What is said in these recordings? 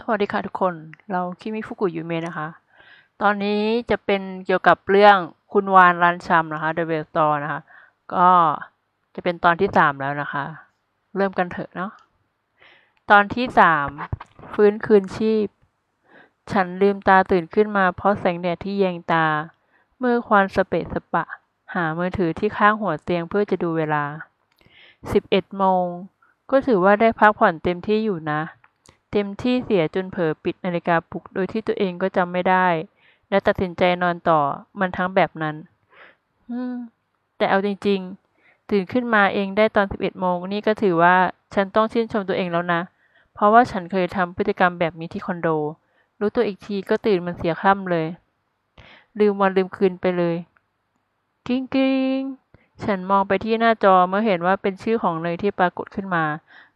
สวัสดีค่ะทุกคน เราคิมิฟุกุยูเมะนะคะ ตอนนี้จะเป็นเกี่ยวกับเรื่องคุณวานรันชัมนะคะ The b e l l Store นะคะ ก็จะเป็นตอนที่สามแล้วนะคะ เริ่มกันเถอะเนาะ ตอนที่สามฟื้นคืนชีพ ฉันลืมตาตื่นขึ้นมาเพราะแสงแดดที่แยงตา มือควันสเปะสปะ หามือถือที่ข้างหัวเตียงเพื่อจะดูเวลา 11โมง ก็ถือว่าได้พักผ่อนเต็มที่อยู่นะ เต็มที่เสียจนเผลอปิดนาฬิกาปลุกโดยที่ตัวเองก็จำไม่ได้ และตัดสินใจนอนต่อมันทั้งแบบนั้นอืมแต่เอาจริง ๆ ตื่นขึ้นมาเองได้ตอน 11 โมงนี่ก็ถือว่าฉันต้องชื่นชมตัวเองแล้วนะ เพราะว่าฉันเคยทำพฤติกรรมแบบนี้ที่คอนโด รู้ตัวอีกทีก็ตื่นมันเสียค่ำเลย ลืมวันลืมคืนไปเลย กิ้งกิ้งฉันมองไปที่หน้าจอเมื่อเห็นว่าเป็นชื่อของเนยที่ปรากฏขึ้นมา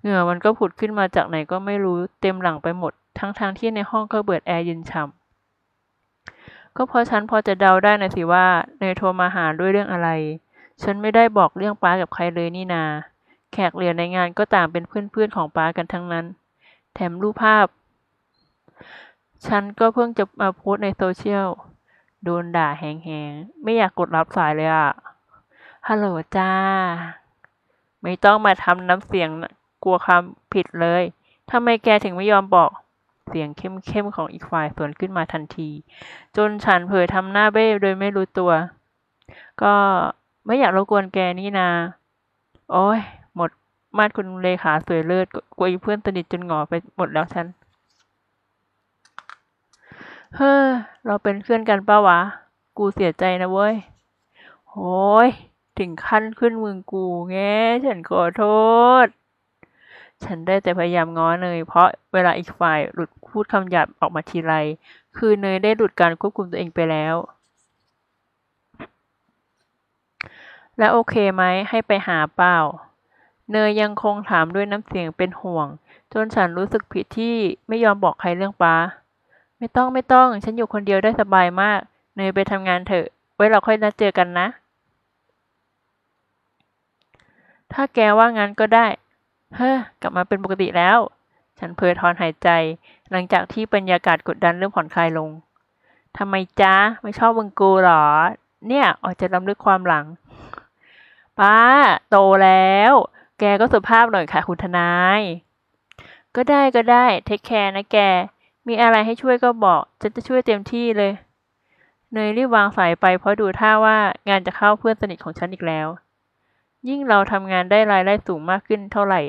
เหงื่อมันก็ผุดขึ้นมาจากไหนก็ไม่รู้เต็มหลังไปหมด ทั้งทางๆที่ในห้องก็เปิดแอร์เย็นฉ่ำก็เพราะฉันพอจะเดาได้นะสิว่าเนยโทรมาหาด้วยเรื่องอะไร ฉันไม่ได้บอกเรื่องป้ากับใครเลยนี่นา แขกเหลือในงานก็ต่างเป็นเพื่อนๆของป้ากันทั้งนั้น แถมรูปภาพ ฉันก็เพิ่งจะมาโพสในโซเชียลโดนด่าแหงๆ ไม่อยากกดรับสายเลยอะฮัลโหลจ้า ไม่ต้องมาทำน้ำเสียง กลัวความผิดเลยทำไมแกถึงไม่ยอมบอก เสียงเข้มๆของอีกฝ่ายสวนขึ้นมาทันที จนฉันเผยทำหน้าเบ้โดยไม่รู้ตัว ก็ไม่อยากรบกวนแกนี่นา โอ้ย หมด มาดคุณเลขาสวยเลิศกลัวอีเพื่อนสนิทจนหงอไปหมดแล้วฉัน เฮ้อ เราเป็นเพื่อนกันปะวะ กูเสียใจนะเว้ยโอ้ย ถึงขั้นขึ้นมึงกูแงฉันขอโทษ ฉันได้แต่พยายามง้อเนยเพราะเวลาอีกฝ่ายหลุดพูดคำหยาบออกมาทีไร คือเนยได้หลุดการควบคุมตัวเองไปแล้ว แล้วโอเคไหมให้ไปหาเปล่า เนยยังคงถามด้วยน้ำเสียงเป็นห่วง จนฉันรู้สึกผิดที่ไม่ยอมบอกใครเรื่องป้า ไม่ต้องไม่ต้อง ฉันอยู่คนเดียวได้สบายมาก เนยไปทำงานเถอะ ไว้เราค่อยนัดเจอกันนะ ถ้าแกว่างั้นก็ได้ เฮ้อกลับมาเป็นปกติแล้ว ฉันเผยถอนหายใจ หลังจากที่บรรยากาศกดดันเริ่มผ่อนคลายลงทำไมจ๊ะ ไม่ชอบมึงกูหรอ เนี่ยออกจะลำลึกความหลัง ป้า โตแล้ว แกก็สุภาพหน่อยค่ะคุณทนาย ก็ได้ก็ได้ เทคแคร์นะแก มีอะไรให้ช่วยก็บอกฉันจะช่วยเต็มที่เลยเนยรีบวางสายไปเพราะดูท่าว่างานจะเข้าเพื่อนสนิทของฉันอีกแล้ว ยิ่งเราทำงานได้รายได้สูงมากขึ้นเท่าไหร่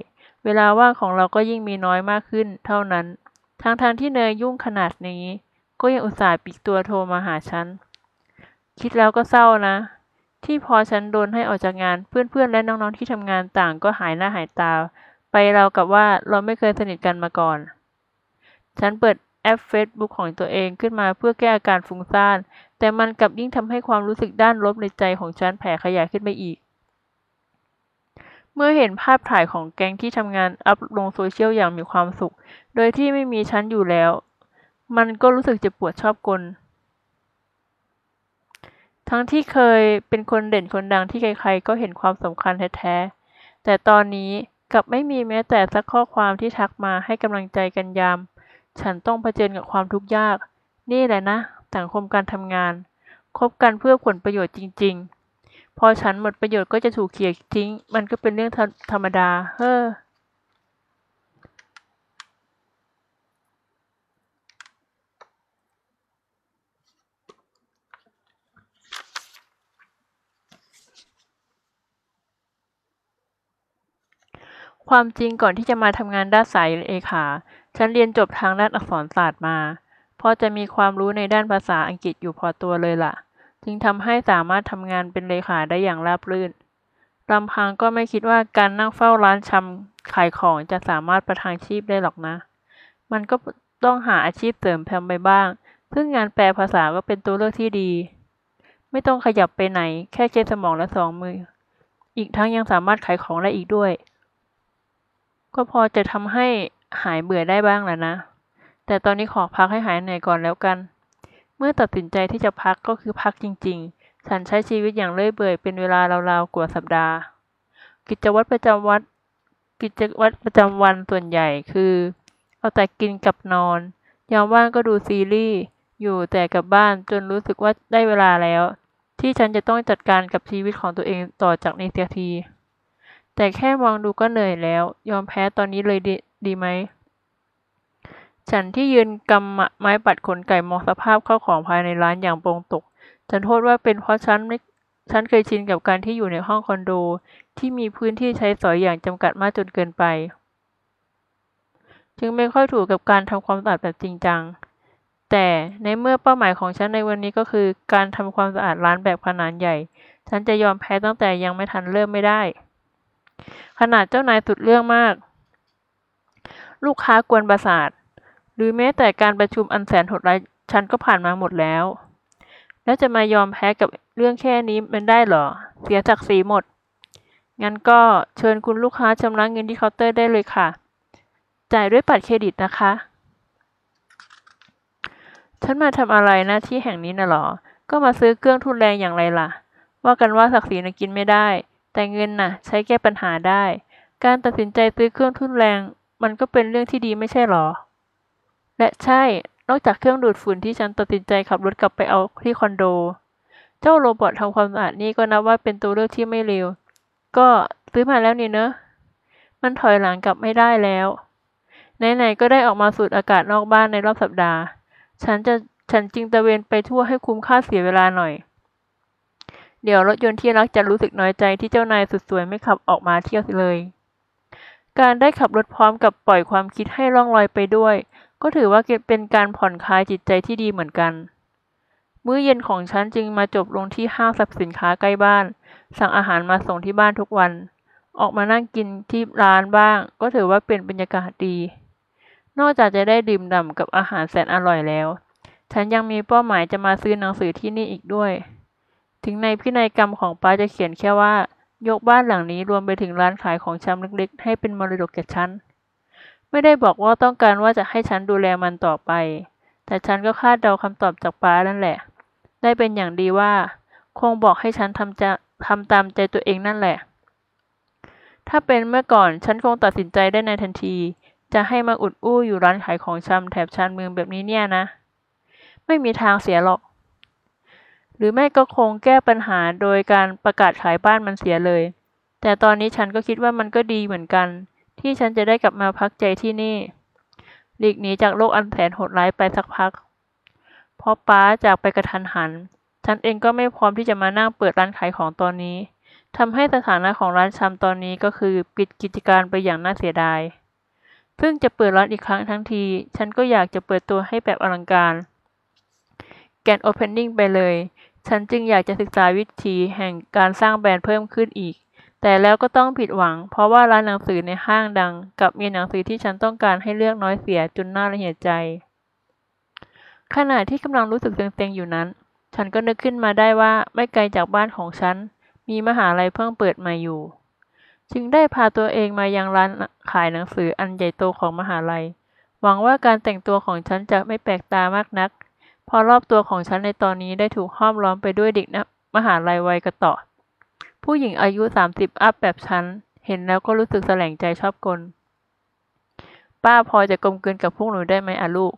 เวลาว่างของเราก็ยิ่งมีน้อยมากขึ้นเท่านั้นทางทางๆที่เนยยุ่งขนาดนี้ ก็ยังอุตส่าห์ปลีกตัวโทรมาหาฉัน คิดแล้วก็เศร้านะ ที่พอฉันโดนให้ออกจากงาน เพื่อนๆ และน้องๆที่ทำงานต่างก็หายหน้าหายตา ไปเราวกับว่าเราไม่เคยสนิทกันมาก่อน ฉันเปิดแอป Facebook ของตัวเองขึ้นมาเพื่อแก้อาการฟุ้งซ่าน แต่มันกลับยิ่งทำให้ความรู้สึกด้านลบในใจของฉันแผ่ขยายขึ้นไปอีก เมื่อเห็นภาพถ่ายของแก๊งที่ทำงานอัพลงโซเชียลอย่างมีความสุข โดยที่ไม่มีฉันอยู่แล้ว มันก็รู้สึกเจ็บปวดชอบกล ทั้งที่เคยเป็นคนเด่นคนดังที่ใครๆ ก็เห็นความสำคัญแท้ๆ แต่ตอนนี้กลับไม่มีแม้แต่สักข้อความที่ทักมาให้กำลังใจกันยาม ฉันต้องเผชิญกับความทุกข์ยาก นี่แหละนะ สังคมการทำงาน คบกันเพื่อผลประโยชน์จริง ๆ พอฉันหมดประโยชน์ก็จะถูกเขี่ยทิ้ง มันก็เป็นเรื่องธรรรมดา เฮ้อความจริงก่อนที่จะมาทำงานด้านสายเลขา ฉันเรียนจบทางด้านอักษรศาสตร์มา พอจะมีความรู้ในด้านภาษาอังกฤษอยู่พอตัวเลยล่ะ จึงทำให้สามารถทำงานเป็นเลขาได้อย่างราบรื่นลำพังก็ไม่คิดว่าการนั่งเฝ้าร้านชำขายของจะสามารถประทังชีพได้หรอกนะ มันก็ต้องหาอาชีพเสริมแพมไปบ้าง ซึ่งงานแปลภาษาก็เป็นตัวเลือกที่ดี ไม่ต้องขยับไปไหน แค่ใช้สมองและสองมือ อีกทั้งยังสามารถขายของได้อีกด้วย ก็พอจะทำให้หายเบื่อได้บ้างแหละนะ แต่ตอนนี้ขอพักให้หายเหนื่อยก่อนแล้วกัน เมื่อตัดสินใจที่จะพักก็คือพักจริง ๆ ฉันใช้ชีวิตอย่างเลื่อยเปื่อยเป็นเวลาราวๆกว่าสัปดาห์ กิจวัตรประจำวันกิจวัตรประจำวันส่วนใหญ่คือ เอาแต่กินกับนอน ยามว่างก็ดูซีรีส์ อยู่แต่กับบ้านจนรู้สึกว่าได้เวลาแล้ว ที่ฉันจะต้องจัดการกับชีวิตของตัวเองต่อจากนี้เสียที แต่แค่มองดูก็เหนื่อยแล้ว ยอมแพ้ตอนนี้เลยดีดีไหม ฉันที่ยืนกำไม้ปัดขนไก่มองสภาพเข้าของภายในร้านอย่างโปร่งตก ฉันโทษว่าเป็นเพราะฉันไม่ฉันเคยชินกับการที่อยู่ในห้องคอนโด ที่มีพื้นที่ใช้สอยอย่างจำกัดมากจนเกินไป จึงไม่ค่อยถูกกับการทำความสะอาดแบบจริงจัง แต่ในเมื่อเป้าหมายของฉันในวันนี้ก็คือ การทำความสะอาดร้านแบบขนาดใหญ่ ฉันจะยอมแพ้ตั้งแต่ยังไม่ทันเริ่มไม่ได้ ขนาดเจ้านายสุดเรื่องมาก ลูกค้ากวนประสาท รือแม้แต่การประชุมอันแสนโหดร้ายฉันก็ผ่านมาหมดแล้ว แล้วจะมายอมแพ้กับเรื่องแค่นี้มันได้เหรอ เสียศักดิ์ศรีหมด งั้นก็เชิญคุณลูกค้าชำระเงินที่เคาน์เตอร์ได้เลยค่ะ จ่ายด้วยบัตรเครดิตนะคะ ฉันมาทำอะไรหน้าที่แห่งนี้น่ะหรอ ก็มาซื้อเครื่องทุนแรงอย่างไรล่ะ ว่ากันว่าศักดิ์ศรีน่ะกินไม่ได้ แต่เงินน่ะ ใช้แก้ปัญหาได้ การตัดสินใจซื้อเครื่องทุนแรง มันก็เป็นเรื่องที่ดีไม่ใช่หรอ และใช่ นอกจากเครื่องดูดฝุ่นที่ฉันตัดสินใจขับรถกลับไปเอาที่คอนโด เจ้าโรบอททำความสะอาดนี่ก็นับว่าเป็นตัวเลือกที่ไม่เลว ก็ซื้อมาแล้วนี่เนอะ มันถอยหลังกลับไม่ได้แล้ว ไหนๆก็ได้ออกมาสูดอากาศนอกบ้านในรอบสัปดาห์ ฉันจะฉันจึงตะเวนไปทั่วให้คุ้มค่าเสียเวลาหน่อย เดี๋ยวรถยนต์ที่รักจะรู้สึกน้อยใจที่เจ้านายสุดสวยไม่ขับออกมาเที่ยวเลย การได้ขับรถพร้อมกับปล่อยความคิดให้ล่องลอยไปด้วย ก็ถือว่าเป็นการผ่อนคลายจิตใจที่ดีเหมือนกัน มื้อเย็นของฉันจึงมาจบลงที่ห้างสรรพสินค้าใกล้บ้าน สั่งอาหารมาส่งที่บ้านทุกวัน ออกมานั่งกินที่ร้านบ้าง ก็ถือว่าเป็นบรรยากาศดี นอกจากจะได้ดื่มด่ำกับอาหารแสนอร่อยแล้ว ฉันยังมีเป้าหมายจะมาซื้อหนังสือที่นี่อีกด้วย ถึงในพินัยกรรมของป้าจะเขียนแค่ว่า ยกบ้านหลังนี้รวมไปถึงร้านขายของชำเล็กๆ ให้เป็นมรดกแก่ฉัน ไม่ได้บอกว่าต้องการว่าจะให้ฉันดูแลมันต่อไป แต่ฉันก็คาดเดาคำตอบจากป้านั่นแหละ ได้เป็นอย่างดีว่า คงบอกให้ฉันทำจะทำตามใจตัวเองนั่นแหละ ถ้าเป็นเมื่อก่อนฉันคงตัดสินใจได้ในทันที จะให้มาอุดอู้อยู่ร้านขายของชำแถบชานเมืองแบบนี้เนี่ยนะ ไม่มีทางเสียหรอก หรือไม่ก็คงแก้ปัญหาโดยการประกาศขายบ้านมันเสียเลย แต่ตอนนี้ฉันก็คิดว่ามันก็ดีเหมือนกัน ที่ฉันจะได้กลับมาพักใจที่นี่ หลีกหนีจากโลกอันแสนโหดร้ายไปสักพัก เพราะป้าจากไปกระทันหัน ฉันเองก็ไม่พร้อมที่จะมานั่งเปิดร้านขายของตอนนี้ทำให้สถานะของร้านชำตอนนี้ก็คือปิดกิจการไปอย่างน่าเสียดาย เพิ่งจะเปิดร้านอีกครั้งทั้งที ฉันก็อยากจะเปิดตัวให้แบบอลังการ แกนโอเพนนิ่งไปเลย ฉันจึงอยากจะศึกษาวิธีแห่งการสร้างแบรนด์เพิ่มขึ้นอีก แต่แล้วก็ต้องผิดหวัง เพราะว่าร้านหนังสือในห้างดังกับมีหนังสือที่ฉันต้องการให้เลือกน้อยเสียจนน่าระเหียดใจ ขณะที่กำลังรู้สึกเซ็งๆอยู่นั้น ฉันก็นึกขึ้นมาได้ว่าไม่ไกลจากบ้านของฉัน มีมหาลัยเพิ่งเปิดใหม่อยู่ จึงได้พาตัวเองมายังร้านขายหนังสืออันใหญ่โตของมหาลัย หวังว่าการแต่งตัวของฉันจะไม่แปลกตามากนักเพอรอบตัวของฉันในตอนนี้ได้ถูกห้อมล้อมไปด้วยเด็กนะมหาลัยวัยกระต่อ ผู้หญิงอายุสามสิบอัพแบบฉัน เห็นแล้วก็รู้สึกแสลงใจชอบกล ป้าพอจะกลมกลืนกับพวกหนูได้ไหมอะลูก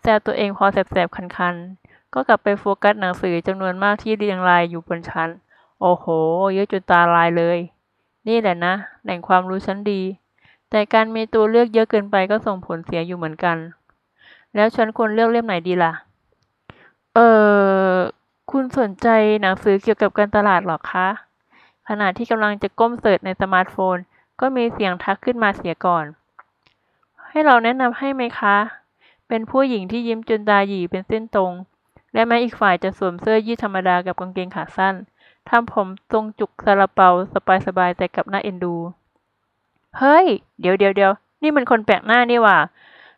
แซวตัวเองพอแสบๆ คันๆ ก็กลับไปโฟกัสหนังสือจำนวนมากที่เรียงรายอยู่บนชั้น โอ้โห เยอะจนตาลายเลย นี่แหละนะ แหล่งความรู้ชั้นดี แต่การมีตัวเลือกเยอะเกินไปก็ส่งผลเสียอยู่เหมือนกัน แล้วฉันควรเลือกเล่มไหนดีล่ะ เออคุณสนใจหนังสือเกี่ยวกับการตลาดหรอคะ ขณะที่กำลังจะก้มเสิร์ชในสมาร์ทโฟน ก็มีเสียงทักขึ้นมาเสียก่อน ให้เราแนะนำให้ไหมคะ เป็นผู้หญิงที่ยิ้มจนตาหยีเป็นเส้นตรง และแม้อีกฝ่ายจะสวมเสื้อยืดธรรมดากับกางเกงขาสั้นทำผมทรงจุกซาลาเปาสบายๆแต่กับหน่าเอ็นดู เฮ้ย เดี๋ยวเดี๋ยวเดี๋ยวนี่มันคนแปลกหน้านี่ว่า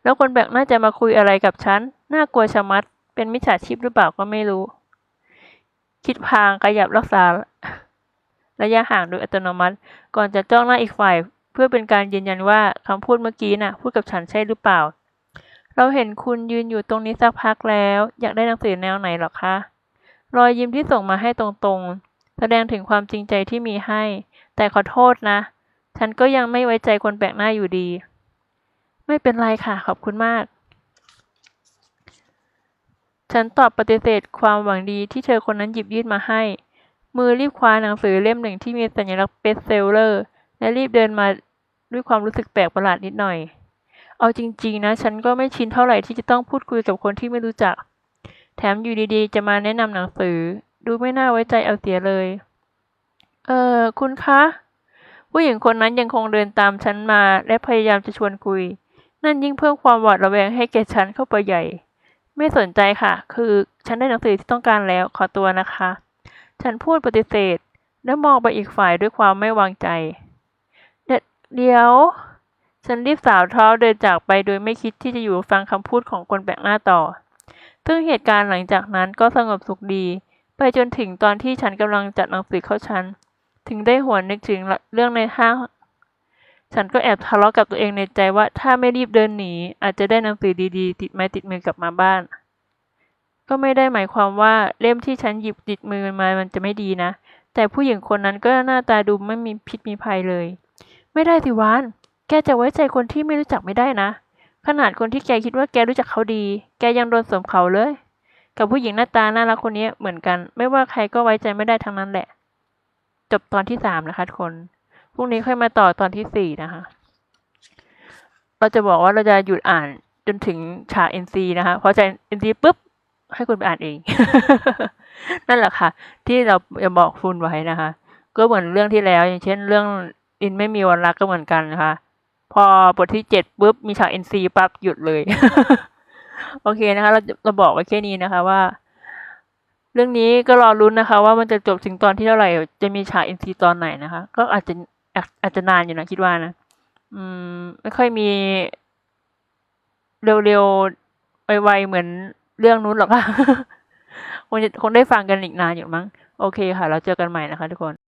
แล้วคนแปลกหน้าจะมาคุยอะไรกับฉัน น่ากลัวชะมัด เป็นมิจฉาชีพหรือเปล่าก็ไม่รู้ คิดพางขยับรักษา ระยะห่างโดยอัตโนมัติ ก่อนจะจ้องหน้าอีกฝ่าย เพื่อเป็นการยืนยันว่าคำพูดเมื่อกี้น่ะพูดกับฉันใช่หรือเปล่า เราเห็นคุณยืนอยู่ตรงนี้สักพักแล้ว อยากได้หนังสือแนวไหนหรอคะรอยยิ้มที่ส่งมาให้ตรงๆ แสดงถึงความจริงใจที่มีให้ แต่ขอโทษนะ ฉันก็ยังไม่ไว้ใจคนแปลกหน้าอยู่ดี ไม่เป็นไรค่ะ ขอบคุณมาก ฉันตอบปฏิเสธความหวังดีที่เธอคนนั้นหยิบยื่นมาให้ มือรีบคว้าหนังสือเล่มหนึ่งที่มีสัญลักษณ์เบสเซลเลอร์ และรีบเดินมาด้วยความรู้สึกแปลกประหลาดนิดหน่อย เอาจริง ๆ นะ ฉันก็ไม่ชินเท่าไหร่ที่จะต้องพูดคุยกับคนที่ไม่รู้จัก แถมอยู่ดีๆ จะมาแนะนำหนังสือ ดูไม่น่าไว้ใจเอาเสียเลย เออคุณคะ ผู้หญิงคนนั้นยังคงเดินตามฉันมา และพยายามจะชวนคุย นั่นยิ่งเพิ่มความหวาดระแวงให้แก่ฉันเข้าไปใหญ่ ไม่สนใจค่ะ คือฉันได้หนังสือที่ต้องการแล้ว ขอตัวนะคะ ฉันพูดปฏิเสธ และมองไปอีกฝ่ายด้วยความไม่วางใจเดเดี๋ยว ฉันรีบสาวเท้าเดินจากไปโดยไม่คิดที่จะอยู่ฟังคำพูดของคนแปลกหน้าต่อ ซึ่งเหตุการณ์หลังจากนั้นก็สงบสุขดี ไปจนถึงตอนที่ฉันกำลังจัดหนังสือเข้าชั้น ถึงได้หวนนึกถึงเรื่องในห้างฉันก็แอบทะเลาะกับตัวเองในใจว่าถ้าไม่รีบเดินหนีอาจจะได้หนังสือดีๆ ติดไม้ติดมือกลับมาบ้าน ก็ไม่ได้หมายความว่าเล่มที่ฉันหยิบติดมือมามันจะไม่ดีนะ แต่ผู้หญิงคนนั้นก็หน้าตาดูไม่มีพิษมีภัยเลย ไม่ได้สิวาน แกจะไว้ใจคนที่ไม่รู้จักไม่ได้นะ ขนาดคนที่แกคิดว่าแกรู้จักเขาดี แกยังโดนสวมเขาเลย กับผู้หญิงหน้าตาน่ารักคนนี้เหมือนกัน ไม่ว่าใครก็ไว้ใจไม่ได้ทั้งนั้นแหละ จบตอนที่สามนะคะทุกคน พรุ่งนี้ค่อยมาต่อตอนที่สี่นะคะ เราจะบอกว่าเราจะหยุดอ่านจนถึงฉาก NC นะคะ พอฉาก NC ปุ๊บ ให้คุณไปอ่านเอง นั่นแหละค่ะ ที่เราจะบอกคุณไว้นะคะ ก็เหมือนเรื่องที่แล้ว อย่างเช่น เรื่องอินไม่มีวันรักก็เหมือนกันนะคะ พอบทที่เจ็ดปุ๊บมีฉาก NC ปั๊บหยุดเลย โอเคนะคะ เราเราบอกไว้แค่นี้นะคะว่า เรื่องนี้ก็รอรุ้นนะคะ ว่ามันจะจบถึงตอนที่เท่าไหร่ จะมีฉาก NC ตอนไหนนะคะ ก็อาจจะอาจอาจจะนานอยู่นะคิดว่านะอืม ไม่ค่อยมีเร็วๆไวๆเหมือน เรื่องนู้นหรอกค่ะคงจะคงได้ฟังกันอีกนานอยู่มั้ง โอเคค่ะ เราเจอกันใหม่นะคะทุกคน